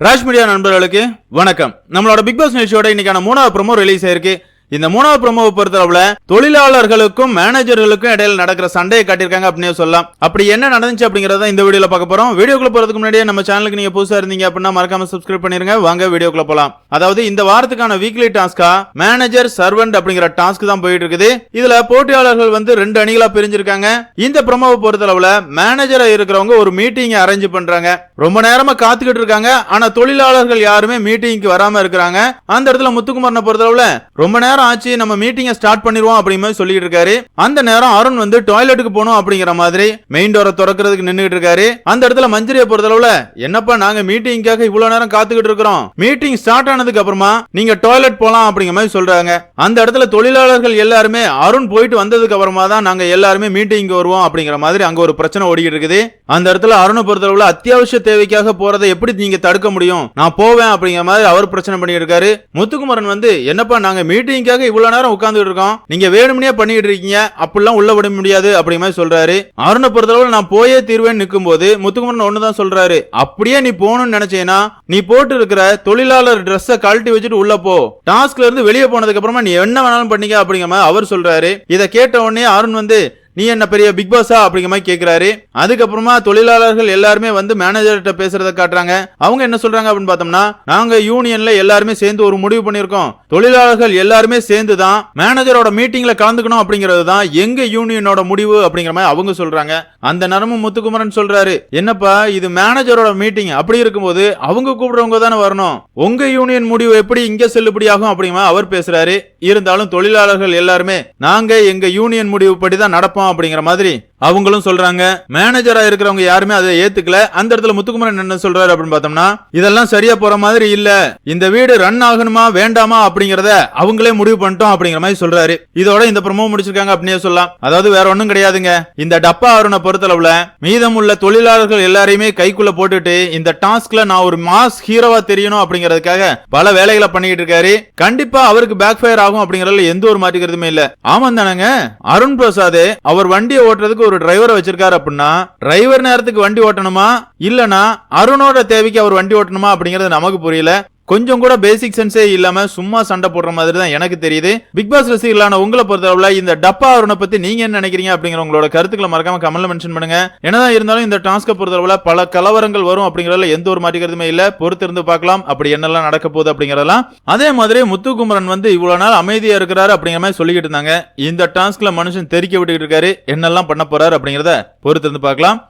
Raj media நண்பர்களுக்கு வணக்கம். நம்மளோட பிக் பாஸ் நிகழ்ச்சியோட இன்னைக்கான மூணாவது ப்ரோமோ ரிலீஸ் ஆயிருக்கு இந்த மூணாவது ப்ரோமோவை பொறுத்தளவுல தொழிலாளர்களுக்கும் மேனேஜர்களுக்கும் இடையில நடக்கிற சண்டையை காட்டியிருக்காங்க அப்படின்னு சொல்லலாம். அப்படி என்ன நடந்துச்சு அப்படிங்கறத இந்த வீடியோல பார்க்க போறோம். வீடியோக்குள்ள போறதுக்கு முன்னாடியே நம்ம சேனலுக்கு நீங்க புதுசா இருந்தீங்க அப்படின்னா மறக்காம சப்ஸ்கிரைப் பண்ணிருங்க. வாங்க வீடியோக்குள்ள போலாம். அதாவது இந்த வாரத்துக்கான வீக்லி டாஸ்கா மேனேஜர் சர்வெண்ட் அப்படிங்கிற டாஸ்க் தான் போயிட்டு இருக்குது இதுல போட்டியாளர்கள் வந்து ரெண்டு அணிகளா பிரிஞ்சிருக்காங்க. இந்த ப்ரோமோவை பொறுத்தளவுல மேனேஜரா இருக்கிறவங்க ஒரு மீட்டிங் அரேஞ்ச் பண்றாங்க. ரொம்ப நேரமா காத்துக்கிட்டு இருக்காங்க. ஆனா தொழிலாளர்கள் யாருமே மீட்டிங்க்கு வராம இருக்கிறாங்க. அந்த இடத்துல முத்துக்குமாரனை பொறுத்தளவுல ரொம்ப நேரம் நேரம் ஆச்சு நம்ம மீட்டிங்கை ஸ்டார்ட் பண்ணிடுவோம் அப்படிங்கிற மாதிரி சொல்லிட்டு இருக்காரு. அந்த நேரம் அருண் வந்து டாய்லெட்டுக்கு போகணும் அப்படிங்கிற மாதிரி மெயின் டோரை திறக்கிறதுக்கு நின்னுகிட்டு இருக்காரு. அந்த இடத்துல மஞ்சரியை பொறுத்தளவுல என்னப்பா நாங்க மீட்டிங்காக இவ்வளவு நேரம் காத்துக்கிட்டு இருக்கிறோம்? மீட்டிங் ஸ்டார்ட் ஆனதுக்கு அப்புறமா நீங்க டாய்லெட் போலாம் அப்படிங்கிற மாதிரி சொல்றாங்க. அந்த இடத்துல தொழிலாளர்கள் எல்லாருமே அருண் போயிட்டு வந்ததுக்கு அப்புறமா தான் நாங்க எல்லாருமே மீட்டிங்க்கு வருவோம் அப்படிங்கிற மாதிரி அங்க ஒரு பிரச்சனை ஓடிக்கிட்டு இருக்குது. அந்த இடத்துல அருணை பொறுத்தளவுல அத்தியாவசிய தேவைக்காக போறதை எப்படி நீங்க தடுக்க முடியும்? நான் போவேன் அப்படிங்கிற மாதிரி அவர் பிரச்சனை பண்ணிட்டு இருக்காரு. முத்துக்குமரன் வந்து என்னப்பா நாங்க மீட்டிங்காக இவ்வளவு நேரம் உட்கார்ந்துட்டு இருக்கோம். நீங்க வேணும்னே பண்ணிட்டு இருக்கீங்க. அப்படிலாம் உள்ள விட முடியாது அப்படி மாதிரி சொல்றாரு. அருணை பொறுத்தளவு நான் போயே தீர்வேன்னு நிற்கும் போது முத்துக்குமரன் ஒண்ணுதான் சொல்றாரு. அப்படியே நீ போகணும்னு நினைச்சேனா நீ போட்டு இருக்கிற தொழிலாளர் ட்ரெஸ்ஸை கழட்டி வச்சுட்டு உள்ள போ. டாஸ்க்ல இருந்து வெளியே போனதுக்கு அப்புறமா நீ என்ன வேணாலும் பண்ணிக்க அப்படிங்கிற மாதிரி அவர் சொல்றாரு. இதை கேட்ட உடனே அருண் வந்து நீ என்ன பெரிய பிக் பாஸா அப்படிங்கிற மாதிரி கேட்கிறாரு அதுக்கப்புறமா தொழிலாளர்கள் எல்லாருமே வந்து மேனேஜர்கிட்ட பேசுறத காட்டுறாங்க. அவங்க என்ன சொல்றாங்க அப்படின்னு பார்த்தோம்னா நாங்க யூனியன்ல எல்லாருமே சேர்ந்து ஒரு முடிவு பண்ணிருக்கோம் தொழிலாளர்கள் எல்லாருமே சேர்ந்து தான் மேனேஜரோட மீட்டிங்ல கலந்துக்கணும் அப்படிங்கிறது தான் எங்க யூனியனோட முடிவு அப்படிங்கிற மாதிரி அவங்க சொல்றாங்க. அந்த நேரமும் முத்துக்குமரன் சொல்றாரு என்னப்பா இது மேனேஜரோட மீட்டிங் அப்படி இருக்கும்போது அவங்க கூப்பிடுறவங்க தானே வரணும். உங்க யூனியன் முடிவு எப்படி இங்க செல்லுபடியாகும்? அப்படிங்கிற மாதிரி அவர் பேசுறாரு. இருந்தாலும் தொழிலாளர்கள் எல்லாருமே நாங்க எங்க யூனியன் முடிவுப்படி தான் நடப்போம் அப்படிங்கிற மாதிரி அவங்களும் சொல்றாங்க மேனேஜரா இருக்கிறவங்க யாருமே அதை ஏத்துக்கல. அந்த இடத்துல முத்துக்குமரன் என்ன சொல்றாரு அப்படின்னு பார்த்தோம்னா இதெல்லாம் சரியா போற மாதிரி இல்ல. இந்த வீடு ரன் ஆகணுமா வேண்டாமா அப்படிங்கறத அவங்களே முடிவு பண்ணிட்டோம் அப்படிங்கிற மாதிரி சொல்றாரு. இதோட இந்த பிரமோ முடிச்சிருக்காங்க அப்படின்னே சொல்லலாம். அதாவது வேற ஒண்ணும் கிடையாதுங்க. இந்த டப்பா அருணை பொறுத்தளவுல மீதம் உள்ள தொழிலாளர்கள் எல்லாரையுமே கைக்குள்ள போட்டுட்டு இந்த டாஸ்க்ல நான் ஒரு மாஸ் ஹீரோவா தெரியணும் அப்படிங்கறதுக்காக பல வேலைகளை பண்ணிட்டு இருக்காரு. கண்டிப்பா அவருக்கு பேக் ஃபயர் ஆகும் அப்படிங்கறதுல எந்த ஒரு மாற்றிக்கிறதுமே இல்ல. ஆமா தானங்க. அருண் பிரசாத் அவர் வண்டியை ஓட்டுறதுக்கு ஒரு டிரைவரை வச்சிருக்காரு அப்படின்னா டிரைவர் நேரத்துக்கு வண்டி ஓட்டணுமா? இல்லனா அருணோட தேவைக்கு அவர் வண்டி ஓட்டணுமா அப்படிங்கறது நமக்கு புரியல. கொஞ்சம் கூட பேசிக் சென்ஸே இல்லாம சும்மா சண்டை போடுற மாதிரி தான் எனக்கு தெரியுது. பிக் பாஸ் ரசிகர்களான உங்களை பொறுத்தளவுல இந்த டப்பா அருணை பத்தி நீங்க என்ன நினைக்கிறீங்க அப்படிங்கிற உங்களோட கருத்துக்களை மறக்காம கமெண்ட்ல மென்ஷன் பண்ணுங்க. என்னதான் இருந்தாலும் இந்த டாஸ்க பொறுத்தளவுல பல கலவரங்கள் வரும் அப்படிங்கறதுல எந்த ஒரு மாற்றிக்கிறதுமே இல்ல. பொறுத்து இருந்து பார்க்கலாம். அப்படி என்னெல்லாம் நடக்க போகுது அப்படிங்கறதெல்லாம். அதே மாதிரி முத்துக்குமரன் வந்து இவ்வளவு நாள் அமைதியா இருக்கிறாரு அப்படிங்கிற மாதிரி சொல்லிக்கிட்டு இருந்தாங்க. இந்த டாஸ்க்ல மனுஷன் தெரிக்க விட்டுக்கிட்டு இருக்காரு. என்னெல்லாம் பண்ண போறாரு அப்படிங்கறத பொறுத்து இருந்து பார்க்கலாம்.